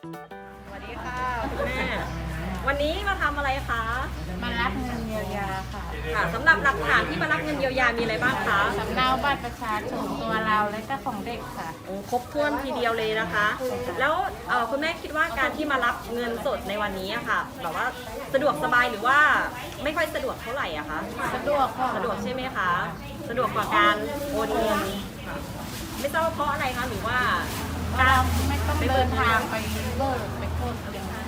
สวัสดีค่ะคุณแม่ วันนี้มาทำอะไรคะ มารับเงินเยียวยาค่ะค่ะสำหรับหลักฐานที่มารับเงินเยียวยามีอะไรบ้างคะสำเนาบัตรประชาชนตัวเราและก็ของเด็กค่ะ โอ้ครบถ้วนทีเดียวเลยนะคะ แล้วเอ่อคุณแม่คิดว่าการที่มารับเงินสดในวันนี้อะค่ะ แบบว่าสะดวกสบายหรือว่าไม่ค่อยสะดวกเท่าไหร่อะคะ สะดวกค่ะสะดวกใช่ไหมคะ สะดวกกว่าการโอนเงินค่ะไม่ทราบว่าเพราะอะไรคะหรือว่า เราไม่ต้องเดินทางไปเบิกไปกดอะไรอย่างเงี้ย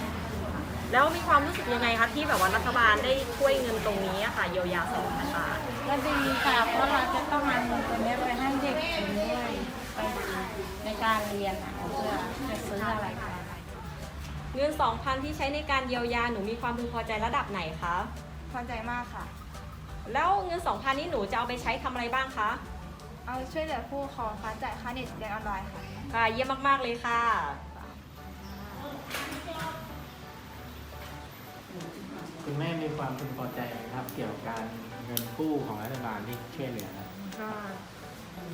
แล้วมีความรู้สึกยังไงคะที่แบบว่ารัฐบาลได้ช่วยเงินตรงนี้อะค่ะเยียวยา2,000บาทก็ดีค่ะเพราะเราจะต้องนำเงินตัวนี้ไปให้เด็กคนด้วยไปในการเรียนอะเพื่อจะซื้ออะไรกันเงิน2,000ที่ใช้ในการเยียวยาหนูมีความพึงพอใจระดับไหนคะพอใจมากค่ะ แล้วเงิน2,000นี้หนูจะเอาไปใช้ทำอะไรบ้างคะ เอาช่วยเหลือผู้ปกครองค่ะจ่ายค่าเน็ตเรียนออนไลน์ค่ะ ค่ะเยี่ยมมาก ๆ เลยค่ะ คุณแม่มีความพึงพอใจไหมครับ เกี่ยวกับการเงินกู้ของรัฐบาลที่ช่วยเหลือครับก็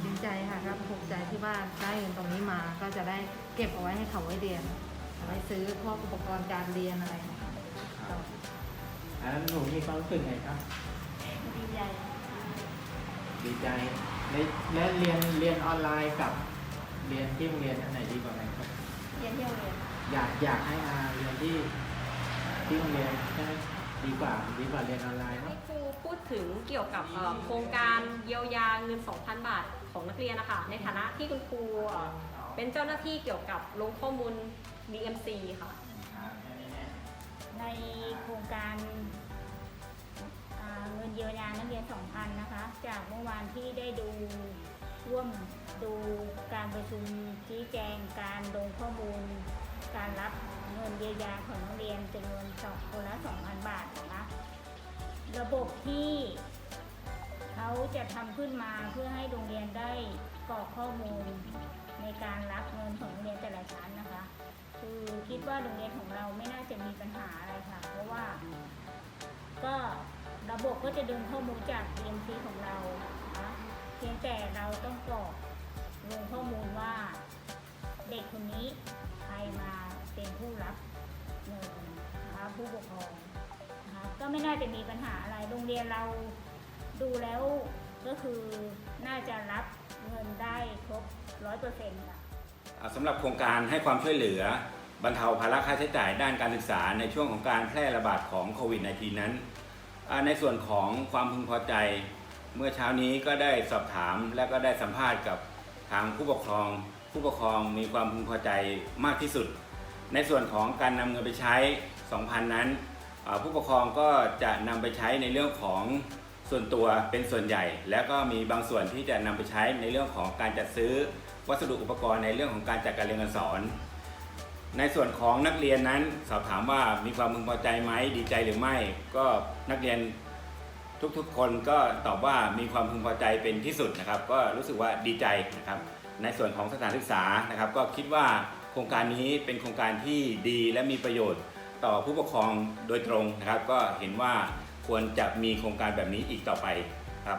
ดีใจค่ะครับภูมิใจที่ว่าได้เงินตรงนี้มาก็จะได้เก็บเอาไว้ให้เขาไว้เรียนเอาไว้ซื้อพวกอุปกรณ์การเรียนอะไรนะคะครับ อันนั้นหนูมีความรู้สึกไงครับ ดีใจ ดีใจ และและเรียนเรียนออนไลน์กับเรียนที่โรงเรียนอันไหนดีกว่ากันครับเรียนที่โรงเรียนอยากอยากให้มาเรียนที่ที่โรงเรียนใช่ไหมดีกว่าดีกว่าเรียนออนไลน์ให้เนาะครูพูดถึงเกี่ยวกับเอ่อโครงการเยียวยาเงิน 2,000 บาทของนักเรียนนะคะในฐานะที่คุณครูเอ่อเป็นเจ้าหน้าที่เกี่ยวกับลงข้อมูล DMC ค่ะ ในโครงการอ่า เงินเยียวยานักเรียน2,000นะคะ จากเมื่อวานที่ได้ดูร่วมดูการประชุมชี้แจงการลงข้อมูล การรับเงินเยียวยาของนักเรียนจำนวนสองคนละ2,000 บาทนะคะระบบที่เขาจะทำขึ้นมาเพื่อให้โรงเรียนได้กรอกข้อมูลในการรับเงินของโรงเรียนแต่ละชั้นนะคะ คือคิดว่าโรงเรียนของเราไม่น่าจะมีปัญหา ระบบก็จะดึงข้อมูลจาก DMC ของเรานะคะเพียงแต่เราต้องกรอกลงข้อมูลว่า เด็กคนนี้ใครมาเป็นผู้รับเงินนะคะผู้ปกครองนะคะก็ไม่น่าจะมีปัญหาอะไรโรงเรียนเราดูแล้วก็คือน่าจะรับเงินได้ครบร้อยเปอร์เซ็นต์ค่ะสำหรับโครงการให้ความช่วยเหลือบรรเทาภาระค่าใช้จ่ายด้านการศึกษาในช่วงของการแพร่ระบาดของโควิด -19 นั้น ในส่วนของความพึงพอใจ เมื่อเช้านี้ก็ได้สอบถามและก็ได้สัมภาษณ์กับทางผู้ปกครอง ผู้ปกครองมีความพึงพอใจมากที่สุด ในส่วนของการนำเงินไปใช้ 2,000 นั้น ผู้ปกครองก็จะนำไปใช้ในเรื่องของส่วนตัวเป็นส่วนใหญ่ แล้วก็มีบางส่วนที่จะนำไปใช้ในเรื่องของการจัดซื้อวัสดุอุปกรณ์ในเรื่องของการจัดการเรียนการสอน ในส่วนของนักเรียนนั้นสอบถามว่ามีความพึงพอใจไหมดีใจหรือไม่ ก็นักเรียนทุกๆ คนก็ตอบว่ามีความพึงพอใจเป็นที่สุดนะครับ ก็รู้สึกว่าดีใจนะครับ ในส่วนของสถานศึกษานะครับ ก็คิดว่าโครงการนี้เป็นโครงการที่ดีและมีประโยชน์ต่อผู้ปกครองโดยตรงนะครับ ก็เห็นว่าควรจะมีโครงการแบบนี้อีกต่อไปครับ